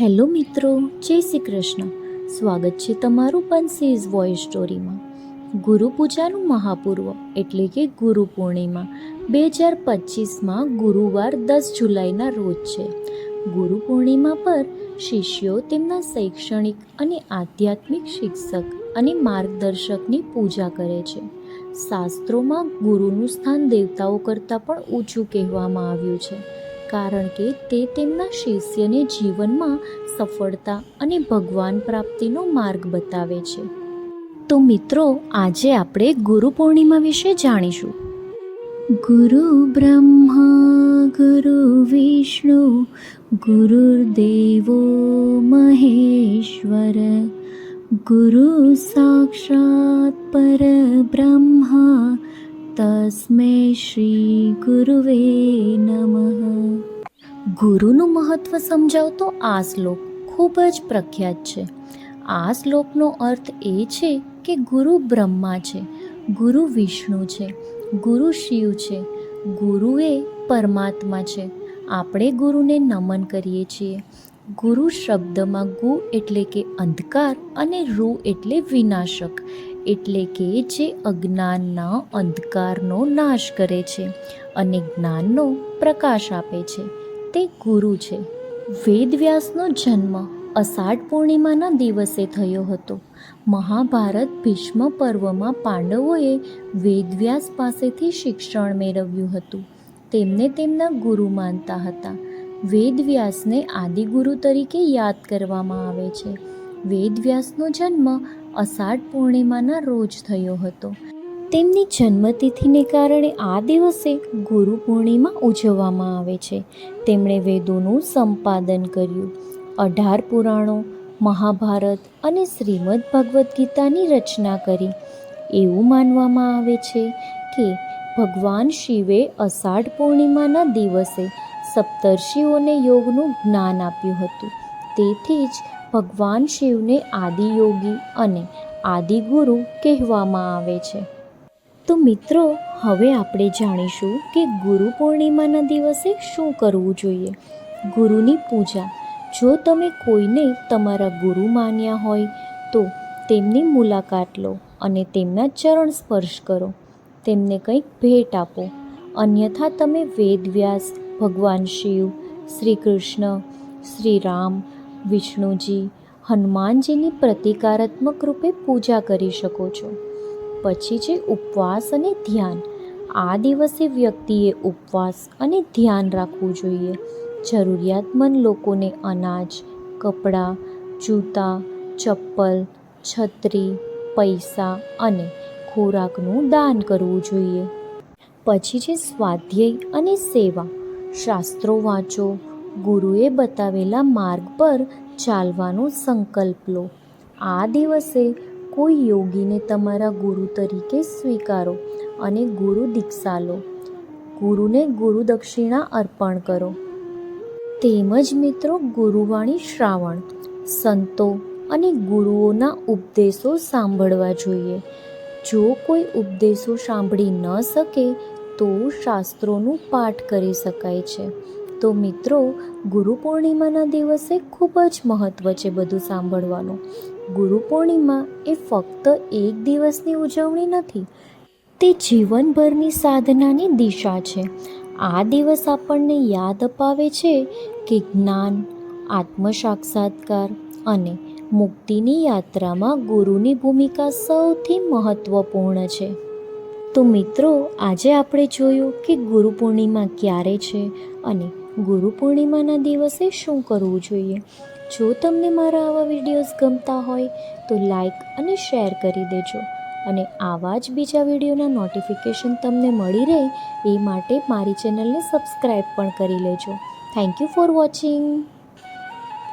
Hello મિત્રો, જય શ્રી કૃષ્ણ. સ્વાગત છે તમારું બંસીઝ વોઇસ સ્ટોરીમાં. ગુરુ પૂજાનું મહાપૂર્વ એટલે કે ગુરુ પૂર્ણિમા. બે હજાર પચીસમાં ગુરુવાર દસ જુલાઈના રોજ છે. ગુરુ પૂર્ણિમા પર શિષ્યો તેમના શૈક્ષણિક અને આધ્યાત્મિક શિક્ષક અને માર્ગદર્શકની પૂજા કરે છે. શાસ્ત્રોમાં ગુરુનું સ્થાન દેવતાઓ કરતાં પણ ઊંચું કહેવામાં આવ્યું છે. કારણ કે તે તેમના શિષ્યને જીવનમાં સફળતા અને ભગવાન પ્રાપ્તિનો માર્ગ બતાવે છે. તો મિત્રો, આજે આપણે ગુરુ પૂર્ણિમા વિશે જાણીશું. ગુરુ બ્રહ્મા, ગુરુ વિષ્ણુ, ગુરુર્દેવો મહેશ્વર, ગુરુ સાક્ષાત પરબ્રહ્મા તસ્મે શ્રી ગુરુવે નમઃ ગુરુનું મહત્વ સમજાવતો આ શ્લોક ખૂબ જ પ્રખ્યાત છે. આ શ્લોકનો અર્થ એ છે કે ગુરુ બ્રહ્મા છે, ગુરુ વિષ્ણુ છે, ગુરુ શિવ છે ગુરુ એ પરમાત્મા છે. આપણે ગુરુને નમન કરીએ છીએ. ગુરુ શબ્દમાં ગુ એટલે કે અંધકાર અને રૂ એટલે વિનાશક. એટલે કે જે અજ્ઞાનના અંધકારનો નાશ કરે છે અને જ્ઞાનનો પ્રકાશ આપે છે. તે ગુરુ છે. વેદવ્યાસનો જન્મ અષાઢ પૂર્ણિમાના દિવસે થયો હતો. મહાભારત ભીષ્મ પર્વમાં પાંડવોએ વેદવ્યાસ પાસેથી શિક્ષણ મેળવ્યું હતું. તેમને તેમના ગુરુ માનતા હતા. વેદવ્યાસને આદિગુરુ તરીકે યાદ કરવામાં આવે છે. વેદવ્યાસનો જન્મ અષાઢ પૂર્ણિમાના રોજ થયો હતો. તેમની જન્મતિથિને કારણે આ દિવસે ગુરુ પૂર્ણિમા ઉજવવામાં આવે છે. તેમણે વેદોનું સંપાદન કર્યું. અઢાર પુરાણો, મહાભારત અને શ્રીમદ ભગવદ્ ગીતાની રચના કરી. એવું માનવામાં આવે છે કે ભગવાન શિવે અષાઢ પૂર્ણિમાના દિવસે સપ્તર્ષિઓને યોગનું જ્ઞાન આપ્યું હતું. તેથી જ ભગવાન શિવને આદિયોગી અને આદિગુરુ કહેવામાં આવે છે. તો મિત્રો, હવે આપણે જાણીશું કે ગુરુ પૂર્ણિમાના દિવસે શું કરવું જોઈએ. ગુરુની પૂજા. જો તમે કોઈને તમારા ગુરુ માન્યા હોય, તો તેમની મુલાકાત લો અને તેમના ચરણ સ્પર્શ કરો. તેમને કંઈક ભેટ આપો. અન્યથા તમે વેદવ્યાસ, ભગવાન શિવ, શ્રી કૃષ્ણ, શ્રી રામ વિષ્ણુજી હનુમાનજીની પ્રતિકારાત્મક રૂપે પૂજા કરી શકો છો. પછી છે ઉપવાસ અને ધ્યાન. આ દિવસે વ્યક્તિએ ઉપવાસ અને ધ્યાન રાખવું જોઈએ. જરૂરિયાતમંદ લોકોને અનાજ, કપડાં, જૂતા, ચપ્પલ, છત્રી, પૈસા અને ખોરાકનું દાન કરવું જોઈએ. પછી છે સ્વાધ્યાય અને સેવા. શાસ્ત્રો વાંચો ગુરુએ બતાવેલા માર્ગ પર ચાલવાનો સંકલ્પ લો. આ દિવસે કોઈ યોગીને તમારા ગુરુ તરીકે સ્વીકારો અને ગુરુ દીક્ષા લો. ગુરુને ગુરુ દક્ષિણા અર્પણ કરો. તેમજ મિત્રો, ગુરુવાણી શ્રાવણ. સંતો અને ગુરુઓના ઉપદેશો સાંભળવા જોઈએ. જો કોઈ ઉપદેશો સાંભળી ન શકે, તો શાસ્ત્રોનું પાઠ કરી શકાય છે. તો મિત્રો, ગુરુ પૂર્ણિમાના દિવસે ખૂબ જ મહત્ત્વ છે બધું સાંભળવાનું. ગુરુ પૂર્ણિમા એ ફક્ત એક દિવસની ઉજવણી નથી, તે જીવનભરની સાધનાની દિશા છે. આ દિવસ આપણને યાદ અપાવે છે કે જ્ઞાન આત્મ સાક્ષાત્કાર અને મુક્તિની યાત્રામાં ગુરુની ભૂમિકા સૌથી મહત્ત્વપૂર્ણ છે. તો મિત્રો, આજે આપણે જોયું કે ગુરુ પૂર્ણિમા ક્યારે છે અને ગુરુ પૂર્ણિમાના દિવસે શું કરવું જોઈએ? જો તમને મારા આવા વિડીયોઝ ગમતા હોય, તો લાઈક અને શેર કરી દેજો. અને આવા જ બીજા વિડીયોના નોટિફિકેશન તમને મળી રહે, એ માટે મારી ચેનલને સબસ્ક્રાઈબ પણ કરી લેજો. Thank you for watching.